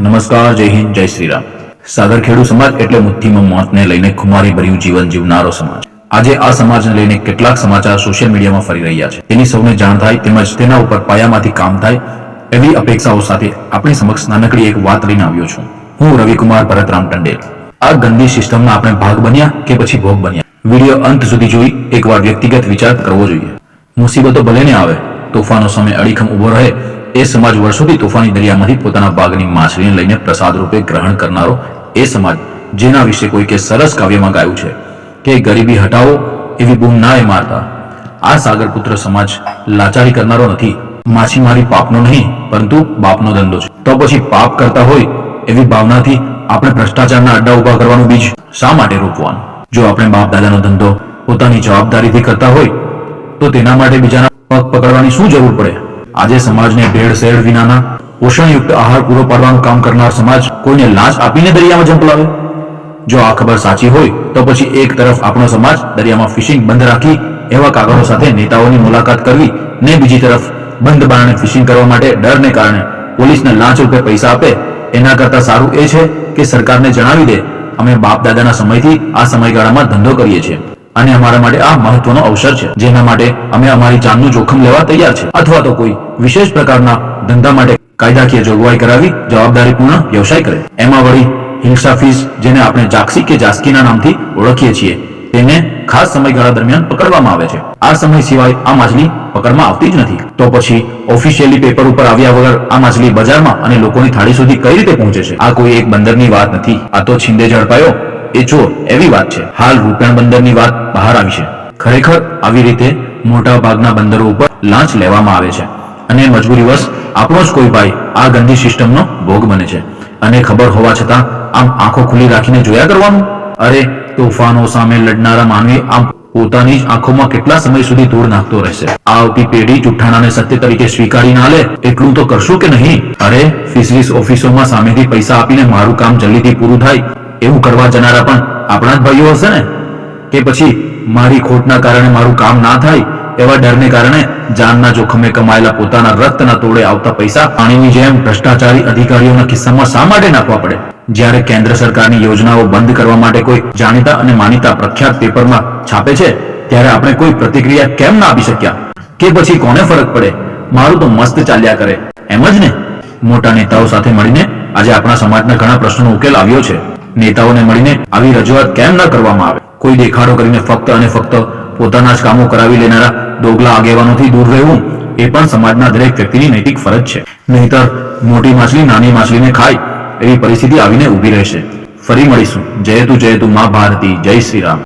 નમસ્કાર, જય હિન્દ, જય શ્રી રામ. સાગરખેડુ સમાજ એટલે મુઠ્ઠીમાં મોતને લઈને ખુમારી ભર્યું જીવન જીવનારો સમાજ. આજે આ સમાજને લઈને કેટલાક સમાચાર સોશિયલ મીડિયામાં ફરી રહ્યા છે. તેની સૌને જાણ થાય તેમજ તેના ઉપર પાયામાંથી કામ થાય એવી અપેક્ષાઓ સાથે આપણી સમક્ષ નાનકડી એક વાત લઈને આવ્યો છું. હું રવિકુમાર ભરતરામ ટંડેલ. આ ગંદી સિસ્ટમમાં આપણે ભાગ બન્યા કે પછી ભોગ બન્યા? વીડિયો અંત સુધી જોઈ એકવાર વ્યક્તિગત વિચાર કરવો જોઈએ. મુસીબતો ભલે ને આવે, તોફાનો સામે અડીખમ ઊભો રહે એ સમાજ વર્ષોથી તોફાની દરિયામાંથી પોતાના ભાગની માછલીને લઈને પ્રસાદ રૂપે ગ્રહણ કરનારો એ સમાજ, જેના વિશે કોઈકે સરસ કાવ્યમાં ગાયું છે કે ગરીબી હટાવો, એવી બૂમ ના એ મારતા. આ સાગરપુત્ર સમાજ લાચારી કરનારો નથી. માછીમારી પાપનો નહીં, પરંતુ બાપનો ધંધો છે. તો પછી પાપ કરતા હોય એવી ભાવનાથી આપણે ભ્રષ્ટાચારના અડ્ડા ઊભા કરવાનું બીજ શા માટે રોકવાનું? જો આપણે બાપ દાદાનો ધંધો પોતાની જવાબદારીથી કરતા હોય, તો તેના માટે બીજાના પગ પકડવાની શું જરૂર પડે? આજે સમાજને ભેળસેળ વિનાના પોષણયુક્ત આહાર પૂરો પાડવાનું કામ કરનાર સમાજ કોઈને લાંચ આપીને દરિયામાં ઝંપલાવે? જો આ ખબર સાચી હોય, તો પછી એક તરફ આપણો સમાજ દરિયામાં ફિશિંગ બંધ રાખી, એવા કાગળો સાથે નેતાઓની મુલાકાત કરવી ને બીજી તરફ બંધ બારણે ફિશિંગ કરવા માટે ડરને કારણે પોલીસને લાંચ રૂપે પૈસા આપે, એના કરતા સારું એ છે કે સરકારને જણાવી દે, અમે બાપ દાદાના સમયથી આ સમયગાળામાં ધંધો કરીએ છીએ. અને અમારા માટે આ મહત્વનો અવસર છે. જેના માટે અમે અમારી જાનનું જોખમ લેવા તૈયાર છે. અથવા તો કોઈ વિશેષ પ્રકારના ધંધા માટે કાયદાકીય જોગવાઈ કરાવી જવાબદારીપૂર્ણ વ્યવસાય કરે. એમાં વળી હિંસા ફીસ જેને આપણે જાક્ષી કે જાસ્કીના નામથી ઓળખીએ છીએ, તેને ખાસ સમયગાળા દરમિયાન પકડવામાં આવે છે. આ સમય સિવાય આ માછલી પકડમાં આવતી જ નથી. તો પછી ઓફિશિયલી પેપર ઉપર આવ્યા વગર આ માછલી બજારમાં અને લોકોની થાળી સુધી કઈ રીતે પહોંચે છે? આ કોઈ એક બંદરની વાત નથી. આ તો છિંદે ઝડપાયો એ જો, એવી વાત છે. હાલ રૂપિયા બંદરની વાત બહાર આવી છે. ખરેખર આવી રીતે મોટા ભાગના બંદરો ઉપર લાંચ લેવામાં આવે છે. અને મજબૂરીવશ આપણો જ કોઈ ભાઈ આ ગંદી સિસ્ટમનો ભોગ બને છે. અને ખબર હોવા છતાં આમ આંખો ખુલ્લી રાખીને જોયા કરવાનું? અરે, તોફાનો સામે લડનારા માનવી આમ પોતાની જ આંખોમાં કેટલા સમય સુધી ધૂળ નાખતો રહેશે? આ આવતી પેઢી જુઠ્ઠાણાને સત્ય તરીકે સ્વીકારી ના લે, એટલું તો કરશું કે નહીં? અરે, ફિશરીઝ ઓફિસોમાં સામેથી પૈસા આપીને મારું કામ જલ્દીથી પૂરું થાય એવું કરવા જનારા પણ આપણા જ ભાઈઓ હશે ને? કે પછી મારી ખોટના કારણે મારું કામ ના થાય, એવા ડરને કારણે જાનના જોખમે કમાયેલા પોતાના રક્તના તોડે આવતા પૈસા પાણીની જેમ ભ્રષ્ટાચારી અધિકારીઓના કિસ્સામાં શા માટે નાખવા પડે? જ્યારે કેન્દ્ર સરકારની યોજનાઓ બંધ કરવા માટે કોઈ જાણીતા અને માનીતા પ્રખ્યાત પેપરમાં છાપે છે, ત્યારે આપણે કોઈ પ્રતિક્રિયા કેમ ના આપી શક્યા? કે પછી કોને ફરક પડે? મારું તો મસ્ત ચાલ્યા કરે. એમ જ ને? મોટા નેતાઓ સાથે મળીને આજે આપણા સમાજના ઘણા પ્રશ્નોનો ઉકેલ આવ્યો છે. નેતાઓને મળીને આવી રજૂઆત કેમ ન કરવામાં આવે? કોઈ દેખાડો કરીને ફક્ત અને ફક્ત પોતાના જ કામો કરાવી લેનારા દોગલા આગેવાનોથી દૂર રહેવું એ પણ સમાજના દરેક વ્યક્તિની નૈતિક ફરજ છે. નહીતર મોટી માછલી નાની માછલીને ખાય એવી પરિસ્થિતિ આવીને ઊભી રહેશે. ફરી મળીશું. જય તું મા ભારતી. જય શ્રી રામ.